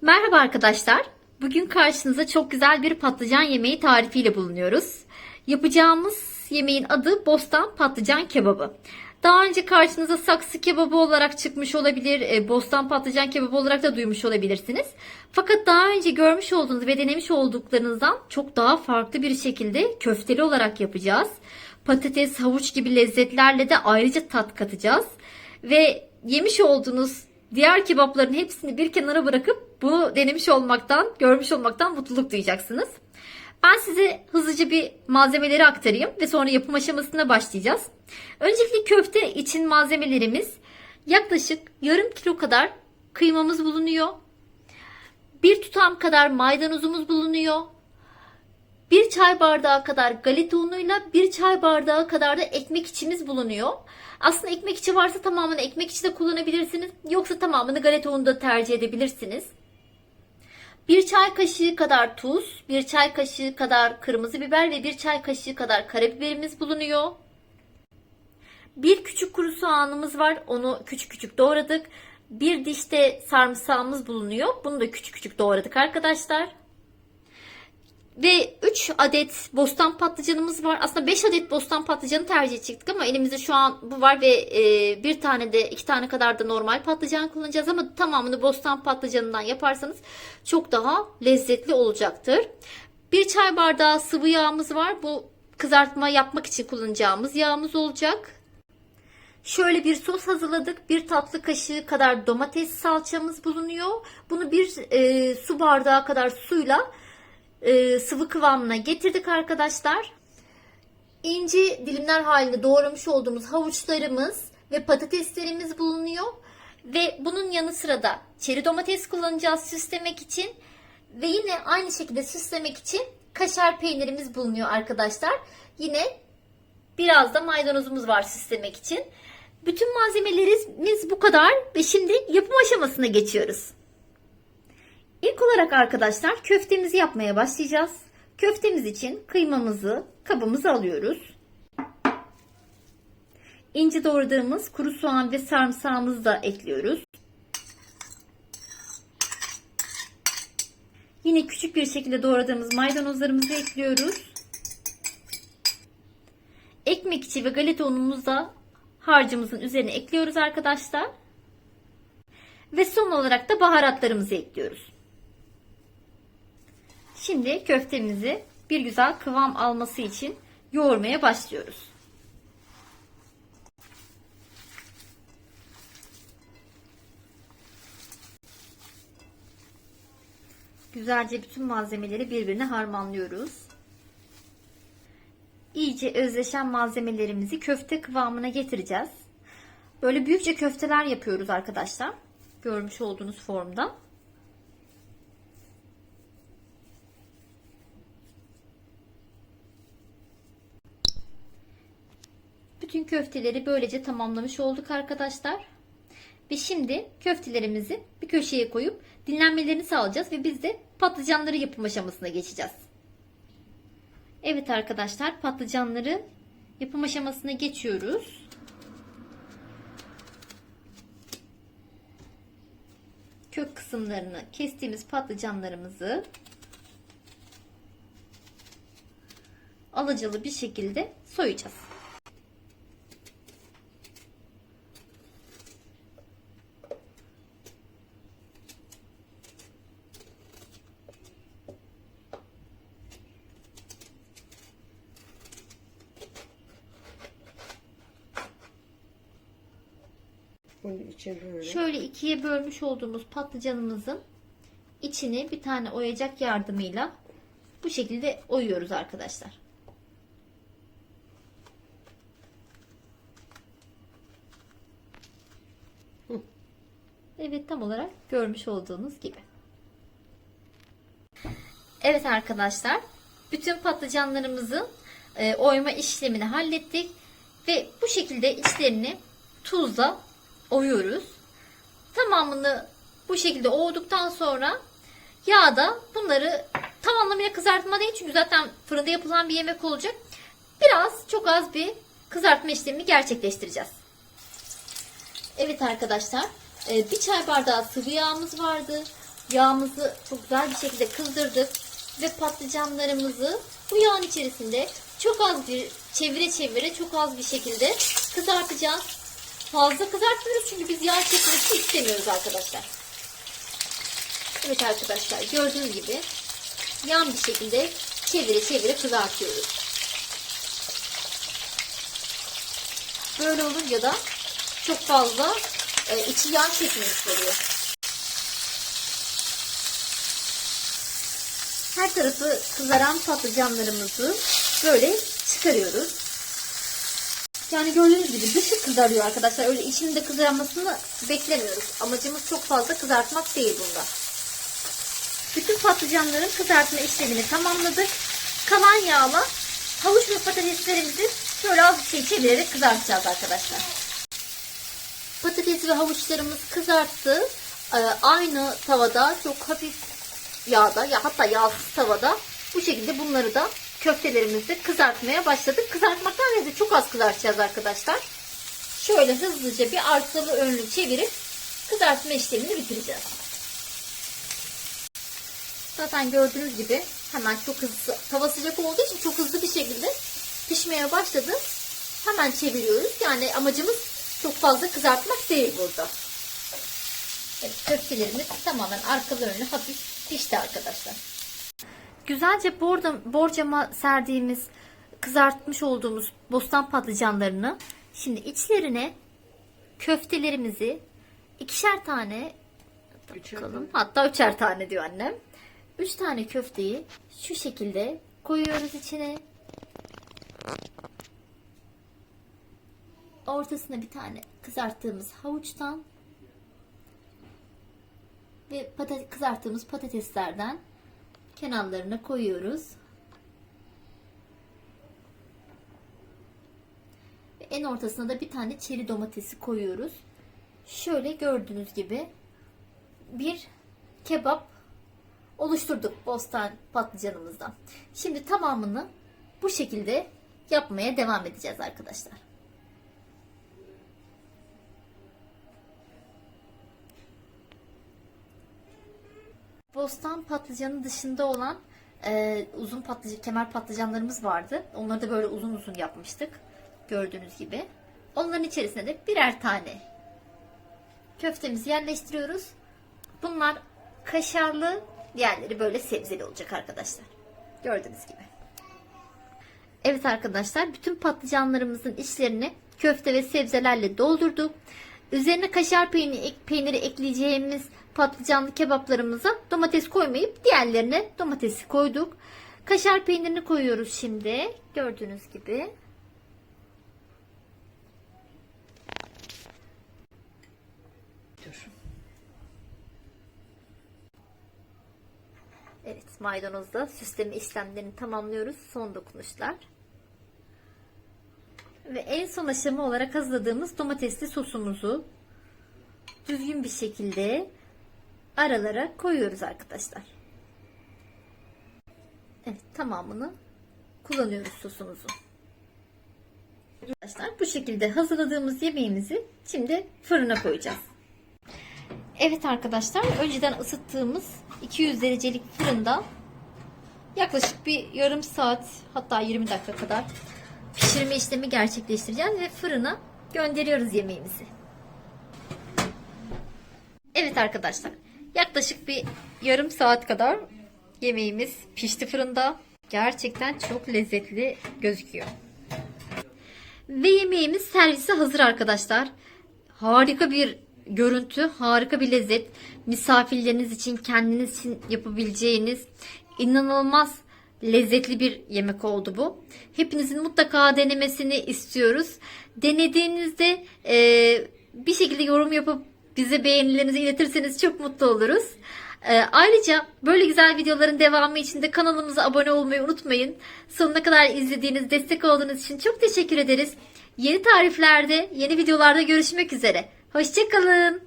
Merhaba arkadaşlar. Bugün karşınıza çok güzel bir patlıcan yemeği tarifiyle bulunuyoruz. Yapacağımız yemeğin adı bostan patlıcan kebabı. Daha önce karşınıza saksı kebabı olarak çıkmış olabilir, e, bostan patlıcan kebabı olarak da duymuş olabilirsiniz. Fakat daha önce görmüş olduğunuz ve denemiş olduklarınızdan çok daha farklı bir şekilde köfteli olarak yapacağız. Patates, havuç gibi lezzetlerle de ayrıca tat katacağız. Ve yemiş olduğunuz diğer kebapların hepsini bir kenara bırakıp bunu denemiş olmaktan, görmüş olmaktan mutluluk duyacaksınız. Ben size hızlıca bir malzemeleri aktarayım ve sonra yapım aşamasına başlayacağız. Öncelikle köfte için malzemelerimiz yaklaşık yarım kilo kadar kıymamız bulunuyor. Bir tutam kadar maydanozumuz bulunuyor. Bir çay bardağı kadar galeta unuyla bir çay bardağı kadar da ekmek içimiz bulunuyor. Aslında ekmek içi varsa tamamını ekmek içi de kullanabilirsiniz. Yoksa tamamını galeta unu da tercih edebilirsiniz. Bir çay kaşığı kadar tuz, bir çay kaşığı kadar kırmızı biber ve bir çay kaşığı kadar karabiberimiz bulunuyor. Bir küçük kuru soğanımız var. Onu küçük küçük doğradık. Bir dişte sarımsağımız bulunuyor. Bunu da küçük küçük doğradık arkadaşlar. Ve 3 adet bostan patlıcanımız var. Aslında 5 adet bostan patlıcanı tercih ettik ama elimizde şu an bu var ve e, bir tane de iki tane kadar da normal patlıcan kullanacağız ama tamamını bostan patlıcanından yaparsanız çok daha lezzetli olacaktır. Bir çay bardağı sıvı yağımız var. Bu kızartma yapmak için kullanacağımız yağımız olacak. Şöyle bir sos hazırladık. Bir tatlı kaşığı kadar domates salçamız bulunuyor. Bunu bir e, su bardağı kadar suyla e, sıvı kıvamına getirdik arkadaşlar. İnce dilimler halinde doğramış olduğumuz havuçlarımız ve patateslerimiz bulunuyor. Ve bunun yanı sıra da çeri domates kullanacağız süslemek için. Ve yine aynı şekilde süslemek için kaşar peynirimiz bulunuyor arkadaşlar. Yine biraz da maydanozumuz var süslemek için. Bütün malzemelerimiz bu kadar ve şimdi yapım aşamasına geçiyoruz. İlk olarak arkadaşlar köftemizi yapmaya başlayacağız. Köftemiz için kıymamızı kabımıza alıyoruz. İnce doğradığımız kuru soğan ve sarımsağımızı da ekliyoruz. Yine küçük bir şekilde doğradığımız maydanozlarımızı ekliyoruz. Ekmek içi ve galeta unumuzu da harcımızın üzerine ekliyoruz arkadaşlar. Ve son olarak da baharatlarımızı ekliyoruz. Şimdi köftemizi bir güzel kıvam alması için yoğurmaya başlıyoruz. Güzelce bütün malzemeleri birbirine harmanlıyoruz. İyice özleşen malzemelerimizi köfte kıvamına getireceğiz. Böyle büyükçe köfteler yapıyoruz arkadaşlar. Görmüş olduğunuz formda. Bütün köfteleri böylece tamamlamış olduk arkadaşlar. Ve şimdi köftelerimizi bir köşeye koyup dinlenmelerini sağlayacağız ve biz de patlıcanları yapım aşamasına geçeceğiz. Evet arkadaşlar patlıcanları yapım aşamasına geçiyoruz. Kök kısımlarını kestiğimiz patlıcanlarımızı alacalı bir şekilde soyacağız. Bunun için böyle. Şöyle ikiye bölmüş olduğumuz patlıcanımızın içini bir tane oyacak yardımıyla bu şekilde oyuyoruz arkadaşlar. Evet tam olarak görmüş olduğunuz gibi. Evet arkadaşlar bütün patlıcanlarımızın e, oyma işlemini hallettik ve bu şekilde içlerini tuzla oyuyoruz. Tamamını bu şekilde ovduktan sonra yağda bunları tam anlamıyla kızartma değil çünkü zaten fırında yapılan bir yemek olacak. Biraz çok az bir kızartma işlemi gerçekleştireceğiz. Evet arkadaşlar e, bir çay bardağı sıvı yağımız vardı. Yağımızı çok güzel bir şekilde kızdırdık ve patlıcanlarımızı bu yağın içerisinde çok az bir çevire çevire çok az bir şekilde kızartacağız. Fazla kızartmıyoruz çünkü biz yağ çekmesi istemiyoruz arkadaşlar. Evet arkadaşlar gördüğünüz gibi yan bir şekilde çevire çevire kızartıyoruz. Böyle olunca da çok fazla e, içi yağ çekmemiş oluyor. Her tarafı kızaran patlıcanlarımızı böyle çıkarıyoruz. Yani gördüğünüz gibi dışı kızarıyor arkadaşlar. Öyle içinin de kızarmasını beklemiyoruz. Amacımız çok fazla kızartmak değil bunda. Bütün patlıcanların kızartma işlemini tamamladık. Kalan yağla havuç ve patateslerimizi şöyle az bir şey çevirerek kızartacağız arkadaşlar. Patates ve havuçlarımız kızarttı. Ee, aynı tavada çok hafif yağda ya hatta yağsız tavada bu şekilde bunları da köftelerimizi kızartmaya başladık. Kızartmaktan ziyade çok az kızartacağız arkadaşlar. Şöyle hızlıca bir arkalı önlü çevirip kızartma işlemini bitireceğiz. Zaten gördüğünüz gibi hemen çok hızlı tava sıcak olduğu için çok hızlı bir şekilde pişmeye başladı. Hemen çeviriyoruz. Yani amacımız çok fazla kızartmak değil burada. Evet, köftelerimiz tamamen arkalı önlü hafif pişti arkadaşlar. Güzelce borda, borcama serdiğimiz kızartmış olduğumuz bostan patlıcanlarını şimdi içlerine köftelerimizi ikişer tane Üçer bakalım. Hatta üçer tane diyor annem. Üç tane köfteyi şu şekilde koyuyoruz içine. Ortasına bir tane kızarttığımız havuçtan ve patates, kızarttığımız patateslerden kenarlarına koyuyoruz. Ve en ortasına da bir tane çeri domatesi koyuyoruz. Şöyle gördüğünüz gibi bir kebap oluşturduk bostan patlıcanımızdan. Şimdi tamamını bu şekilde yapmaya devam edeceğiz arkadaşlar. Bostan patlıcanı dışında olan e, uzun patlıcan, kemer patlıcanlarımız vardı. Onları da böyle uzun uzun yapmıştık. Gördüğünüz gibi. Onların içerisine de birer tane köftemizi yerleştiriyoruz. Bunlar kaşarlı, diğerleri böyle sebzeli olacak arkadaşlar. Gördüğünüz gibi. Evet arkadaşlar, bütün patlıcanlarımızın içlerini köfte ve sebzelerle doldurduk. Üzerine kaşar peyniri, peyniri ekleyeceğimiz patlıcanlı kebaplarımıza domates koymayıp diğerlerine domatesi koyduk. Kaşar peynirini koyuyoruz şimdi. Gördüğünüz gibi. Evet maydanozla süsleme işlemlerini tamamlıyoruz. Son dokunuşlar. Ve en son aşama olarak hazırladığımız domatesli sosumuzu düzgün bir şekilde aralara koyuyoruz arkadaşlar. Evet tamamını kullanıyoruz sosumuzu. Arkadaşlar bu şekilde hazırladığımız yemeğimizi şimdi fırına koyacağız. Evet arkadaşlar önceden ısıttığımız 200 derecelik fırında yaklaşık bir yarım saat hatta 20 dakika kadar pişirme işlemi gerçekleştireceğiz ve fırına gönderiyoruz yemeğimizi. Evet arkadaşlar yaklaşık bir yarım saat kadar yemeğimiz pişti fırında. Gerçekten çok lezzetli gözüküyor. Ve yemeğimiz servise hazır arkadaşlar. Harika bir görüntü, harika bir lezzet. Misafirleriniz için, kendiniz için yapabileceğiniz inanılmaz lezzetli bir yemek oldu bu. Hepinizin mutlaka denemesini istiyoruz. Denediğinizde e, bir şekilde yorum yapıp bize beğenilerinizi iletirseniz çok mutlu oluruz. E, ayrıca böyle güzel videoların devamı için de kanalımıza abone olmayı unutmayın. Sonuna kadar izlediğiniz, destek olduğunuz için çok teşekkür ederiz. Yeni tariflerde, yeni videolarda görüşmek üzere. Hoşçakalın.